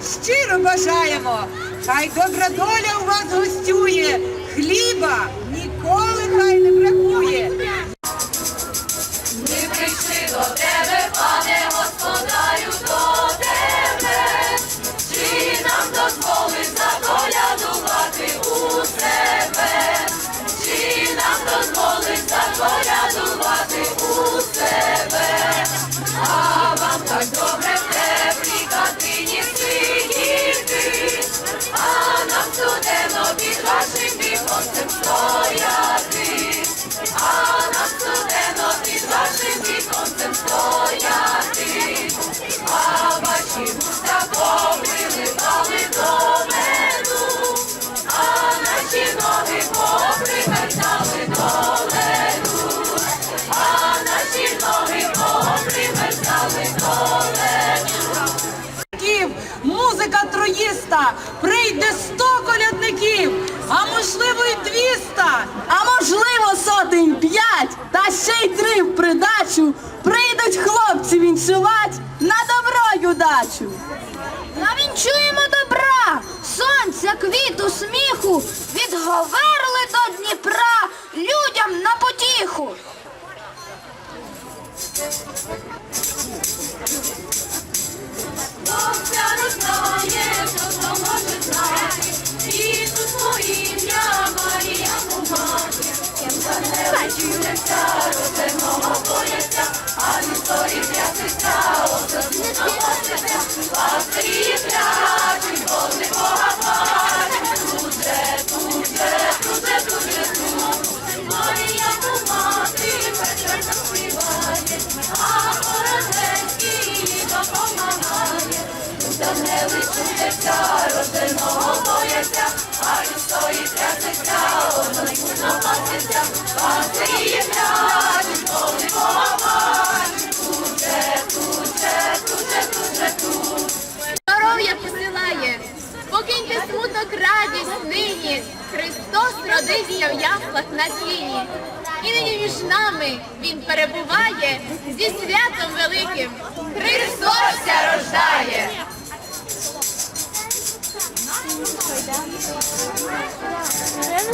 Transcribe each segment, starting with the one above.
щиро бажаємо. Хай добра доля у вас гостює, хліба ніколи хай не бракує. Ми прийшли до тебе, пане господарю, до тебе. Чи нам дозволиш заколядувати у себе? Чи нам дозволиш заколядувати у себе? А вам так добре а нам студено під вашим віконцем стояти. А нам студено під вашим віконцем стояти, а ваші вуста поприлипали до прийде сто колядників, а можливо і двіста. А можливо сотень п'ять, та ще й три в придачу. Прийдуть хлопці віншувати на доброю дачу. Навінчуємо добра, сонця, квіту, сміху, від Чується, роженого бояться, а від зорі трясеться, осадна носиться, пастирі ангели чудеться, рожденого бояться, а від стоїть трясеться, вони Бога бачать. Тут же, тут же, тут же, тут же, тут. здоров'я посилає, покиньте смуток, радість нині. Христос родився в яслах на сіні. І нині між нами Він перебуває зі святом великим. Христос ся рождає! Знаю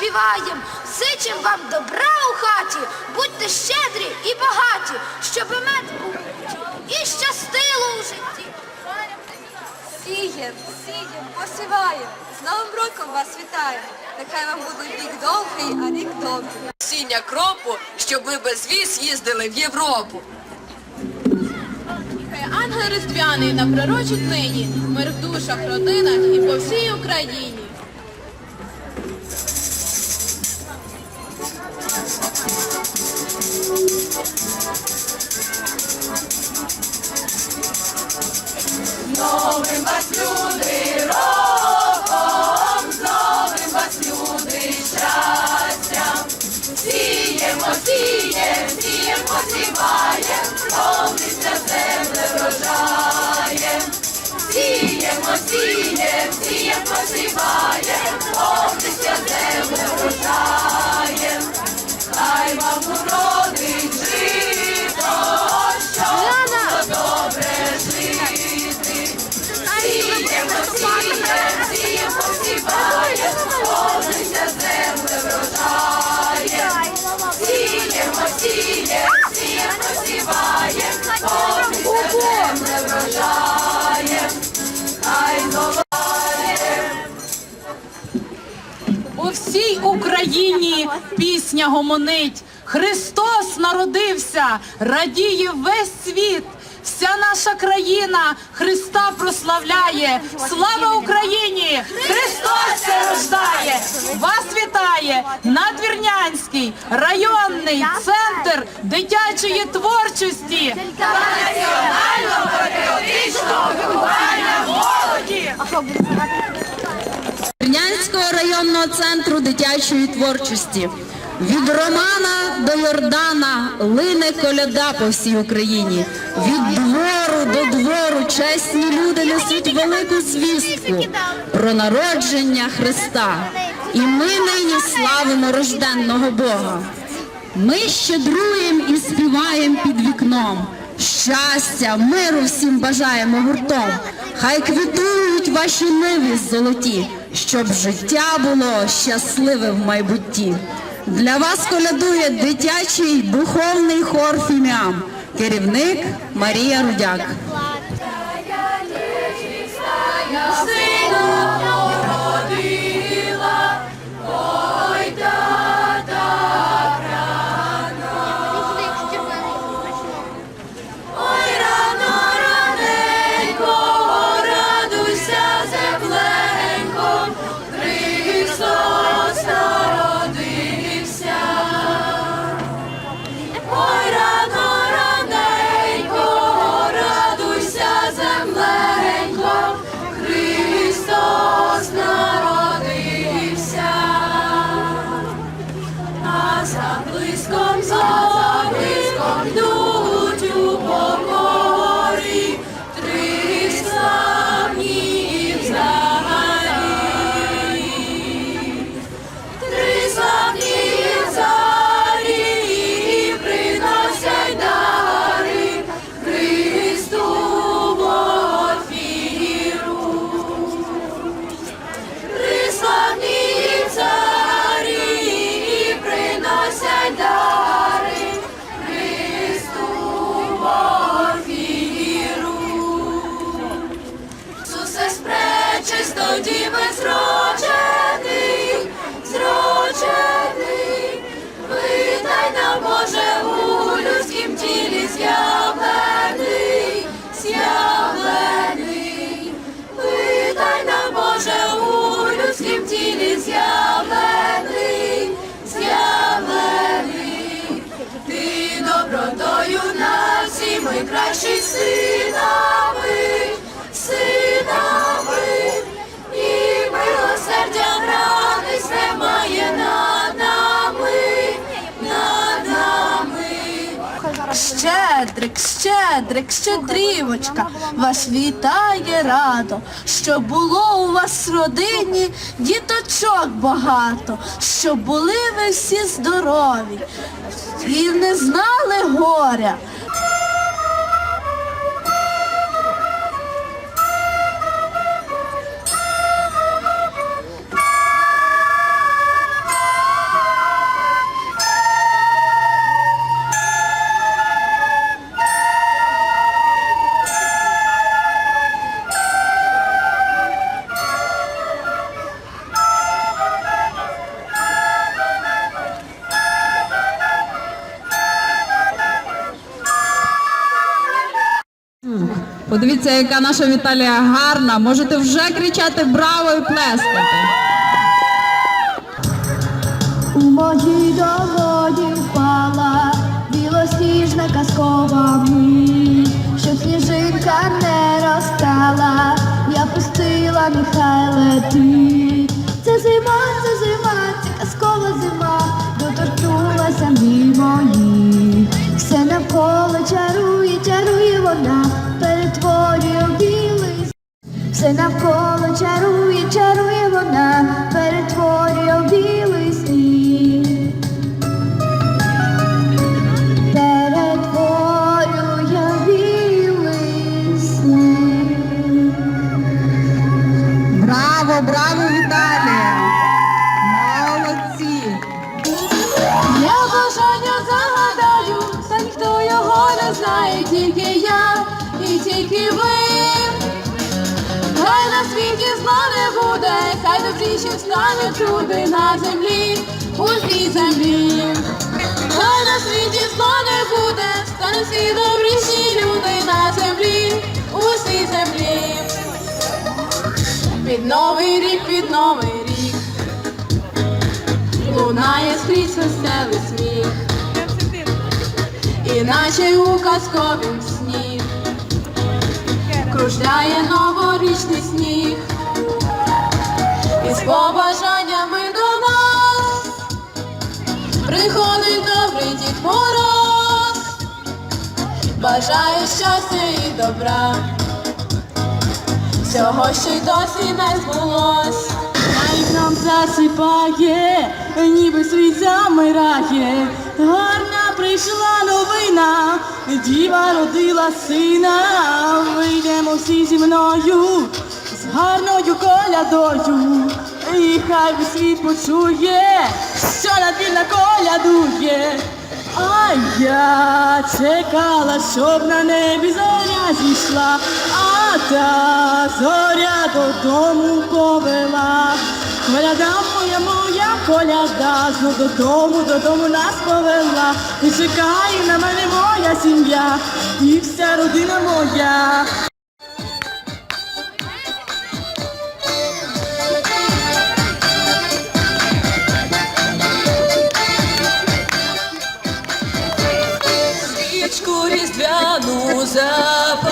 Співаєм. Зичим вам добра у хаті, будьте щедрі і багаті, щоби мед був і щастило у житті. Сієм, сієм, посіваєм, з Новим роком вас вітаємо. Нехай вам буде вік довгий, а рік добрий. Сіння кропу, щоб ви без віз їздили в Європу. Хай ангел різдвяний на пророчить нині, мир в душах, родинах і по всій Україні. Новим вас повниться земле врожаєм. Сіємо, сієм, сієм, посіваєм, повниться земле врожаєм. Хай вам уродить Україні пісня гомонить. Христос народився, радіє весь світ. вся наша країна Христа прославляє. Слава Україні! Христос се рождає! Вас вітає Надвірнянський районний центр дитячої творчості. Тернянського районного центру дитячої творчості. Від Романа до Йордана лине коляда по всій Україні. Від двору до двору чесні люди несуть велику звістку про народження Христа. І ми нині славимо рожденного Бога. Ми щедруємо і співаємо під вікном. Щастя, миру всім бажаємо гуртом. Хай квітують ваші ниви золоті, щоб життя було щасливе в майбутті. Для вас колядує дитячий духовний хор фіміам. Керівник Марія Рудяк. Добротою нас і ми кращий синами, синами, Щедрик, щедрик, щедрівочка, вас вітає радо, що було у вас в родині діточок багато, що були ви всі здорові і не знали горя. Подивіться, яка наша Віталія гарна. Можете вже кричати браво і плескати. У моїй долоні впала білосніжна казкова мить, щоб сніжинка не розтала, я пустила, нехай летить. Це зима, це зима, це казкова зима, доторкнулася мій мої. Все навколо чарує, чарує вона, все навколо чарує, чарує зла не буде, хай добріші стануть люди на землі, у цій землі. Хай на світі зла не буде, стануть всі добріші люди на землі. землі. Під новий рік, під новий рік. Лунає скрізь веселий сміх. І наче у казковім сні кружляє новорічний сніг. З побажаннями до нас приходить добрий Дід Мороз, бажає щастя і добра, всього, що й досі не збулось. Навіть нам засипає, ніби світ замирає. Гарна прийшла новина, діва родила сина. Вийдемо всі зі мною гарною колядою. І хай весь світ почує, що надвільна колядує. А я чекала, щоб на небі зоря зійшла, а та зоря додому повела. Коляда моя, моя коляда, знов додому, додому нас повела. І чекає на мене моя сім'я, і вся родина моя. المسافر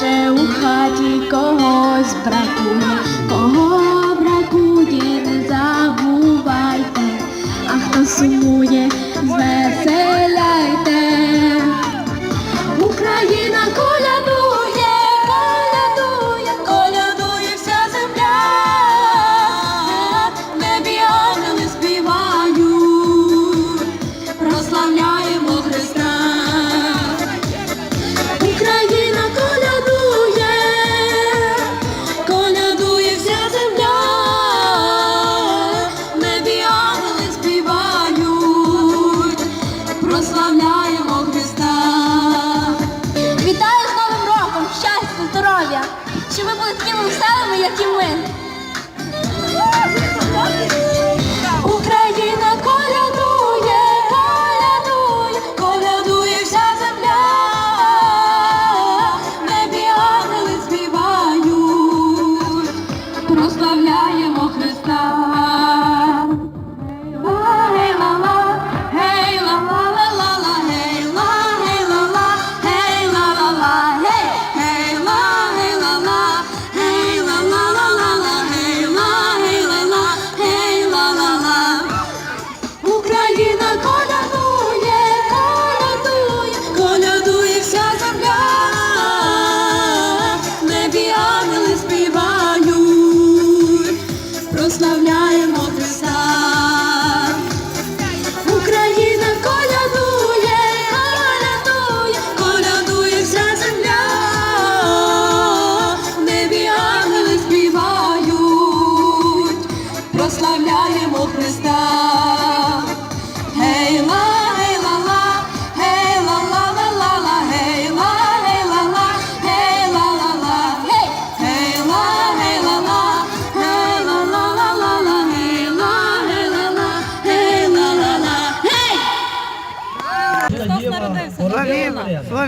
може у хаті когось бракує,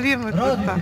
гей! Славімо, славімо Христа.